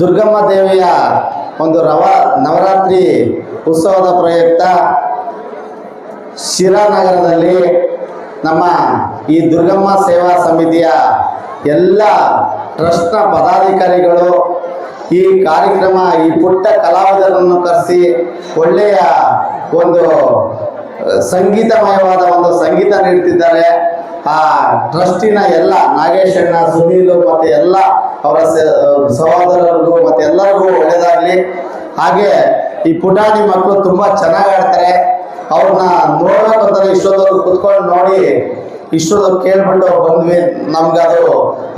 ದುರ್ಗಮ್ಮ ದೇವಿಯ ಒಂದು ರವ ನವರಾತ್ರಿ ಉತ್ಸವದ ಪ್ರಯುಕ್ತ ಶಿರಾನಗರದಲ್ಲಿ ನಮ್ಮ ಈ ದುರ್ಗಮ್ಮ ಸೇವಾ ಸಮಿತಿಯ ಎಲ್ಲ ಟ್ರಸ್ಟ್ನ ಪದಾಧಿಕಾರಿಗಳು ಈ ಕಾರ್ಯಕ್ರಮ, ಈ ಪುಟ್ಟ ಕಲಾವಿದರನ್ನು ಕರೆಸಿ ಒಳ್ಳೆಯ ಒಂದು ಸಂಗೀತಮಯವಾದ ಒಂದು ಸಂಗೀತ ನೀಡ್ತಿದ್ದಾರೆ ಆ ಟ್ರಸ್ಟಿನ ಎಲ್ಲ ನಾಗೇಶಣ್ಣ, ಸುನೀಲ್ ಮತ್ತೆ ಎಲ್ಲ ಅವರ ಸಹೋದರರಿಗೂ ಮತ್ತೆ ಎಲ್ಲರಿಗೂ ಒಳ್ಳೇದಾಗ್ಲಿ. ಹಾಗೆ ಈ ಪುಟಾಣಿ ಮಕ್ಕಳು ತುಂಬಾ ಚೆನ್ನಾಗಿ ಆಡ್ತಾರೆ. ಅವ್ರನ್ನ ನೋಡ್ಬೇಕಂತಾರೆ ಇಷ್ಟೊತ್ತವ್ರು ಕುತ್ಕೊಂಡು ನೋಡಿ ಇಷ್ಟೊಂದು ಕೇಳ್ಬಿಟ್ಟು ಬಂದ್ವಿ. ನಮ್ಗದು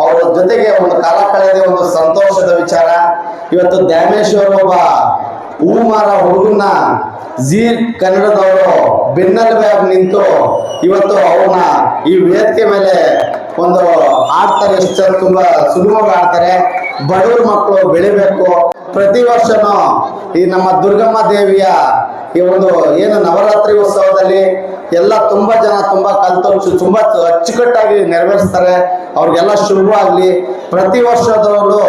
ಅವ್ರ ಜೊತೆಗೆ ಒಂದು ಕಾಲ ಕಳೆದ ಒಂದು ಸಂತೋಷದ ವಿಚಾರ. ಇವತ್ತು ದ್ಯಾಮೇಶ್ವರ ಒಬ್ಬ ಹೂ ಮಾರ ಹುಡುಗನ್ನ ಜಿ ಕನ್ನಡದವರು ಬೆನ್ನೆಲುಬಾಗಿ ನಿಂತು ಇವತ್ತು ಅವನ್ನ ಈ ವೇದಿಕೆ ಮೇಲೆ ಒಂದು ಆಡ್ತಾರೆ, ಎಷ್ಟು ತುಂಬಾ ಸುಲಭವಾಗಿ ಆಡ್ತಾರೆ. ಬಡವ್ರ ಮಕ್ಕಳು ಬೆಳಿಬೇಕು. ಪ್ರತಿ ವರ್ಷನೂ ಈ ನಮ್ಮ ದುರ್ಗಮ್ಮ ದೇವಿಯ ಈ ಒಂದು ಏನು ನವರಾತ್ರಿ ಉತ್ಸವದಲ್ಲಿ ಎಲ್ಲ ತುಂಬಾ ಜನ ತುಂಬಾ ಕಲ್ತು ತುಂಬಾ ಅಚ್ಚುಕಟ್ಟಾಗಿ ನೆರವೇರಿಸ್ತಾರೆ. ಅವ್ರಿಗೆಲ್ಲ ಶುಭವಾಗ್ಲಿ. ಪ್ರತಿ ವರ್ಷದಲ್ಲೂ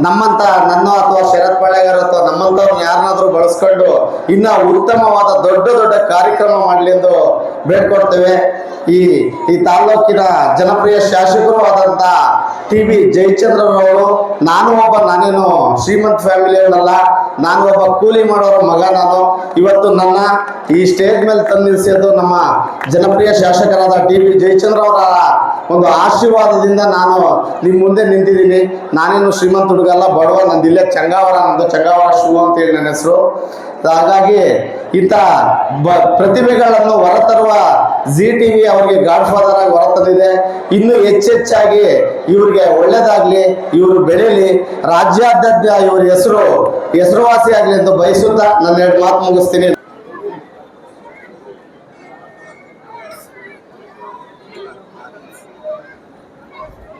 ನಮ್ಮಂತ ನನ್ನ ಅಥವಾ ಶರತ್ ಬಳೆಗಾರ ಅಥವಾ ನಮ್ಮಂತವ್ರನ್ನ ಯಾರನ್ನಾದ್ರೂ ಬಳಸ್ಕೊಂಡು ಇನ್ನ ಉತ್ತಮವಾದ ದೊಡ್ಡ ದೊಡ್ಡ ಕಾರ್ಯಕ್ರಮ ಮಾಡಲಿ ಎಂದು ಬೇಡ್ಕೊಡ್ತೇವೆ ಈ ಈ ತಾಲೂಕಿನ ಜನಪ್ರಿಯ ಶಾಸಕರು ಆದಂತ ಟಿ ಬಿ ಜಯಚಂದ್ರರವರು, ನಾನು ಒಬ್ಬ, ನಾನೇನು ಶ್ರೀಮಂತ್ ಫ್ಯಾಮಿಲಿಯವನಲ್ಲ, ನಾನು ಒಬ್ಬ ಕೂಲಿ ಮಾಡೋರ ಮಗ ನಾನು. ಇವತ್ತು ನನ್ನ ಈ ಸ್ಟೇಜ್ ಮೇಲೆ ತಂದು ನಮ್ಮ ಜನಪ್ರಿಯ ಶಾಸಕರಾದ ಟಿ ವಿ ಜಯಚಂದ್ರ ಅವರ ಒಂದು ಆಶೀರ್ವಾದದಿಂದ ನಾನು ನಿಮ್ಮ ಮುಂದೆ ನಿಂತಿದ್ದೀನಿ. ನಾನೇನು ಶ್ರೀಮಂತ ಹುಡುಗಲ್ಲ ಬಡವ ನಂದು ಇಲ್ಲೇ ಚಂಗಾವರ ನಂದು, ಚಂಗಾವರ ಶಿವ ಅಂತೇಳಿ ನನ್ನ ಹೆಸರು. ಹಾಗಾಗಿ ಇಂಥ ಬ ಪ್ರತಿಭೆಗಳನ್ನು ಹೊರತರುವ ಜಿ ಟಿ ವಿ ಅವ್ರಿಗೆ ಗಾಡ್ ಫಾದರ್ ಆಗಿ ಹೊರತಂದಿದೆ ಇನ್ನೂ ಹೆಚ್ಚೆಚ್ಚಾಗಿ ಇವ್ರಿಗೆ ಒಳ್ಳೇದಾಗ್ಲಿ, ಇವರು ಬೆಳೀಲಿ. ರಾಜ್ಯಾದ್ಯಂತ ಇವ್ರ ಹೆಸರು, ಹೆಸರುವಾಸಿ ಆಗಲಿ ಅಂತ ಬಯಸುತ್ತಾ ನನ್ನ ಎರಡು ಮಾತು ಮುಗಿಸ್ತೀನಿ. happens.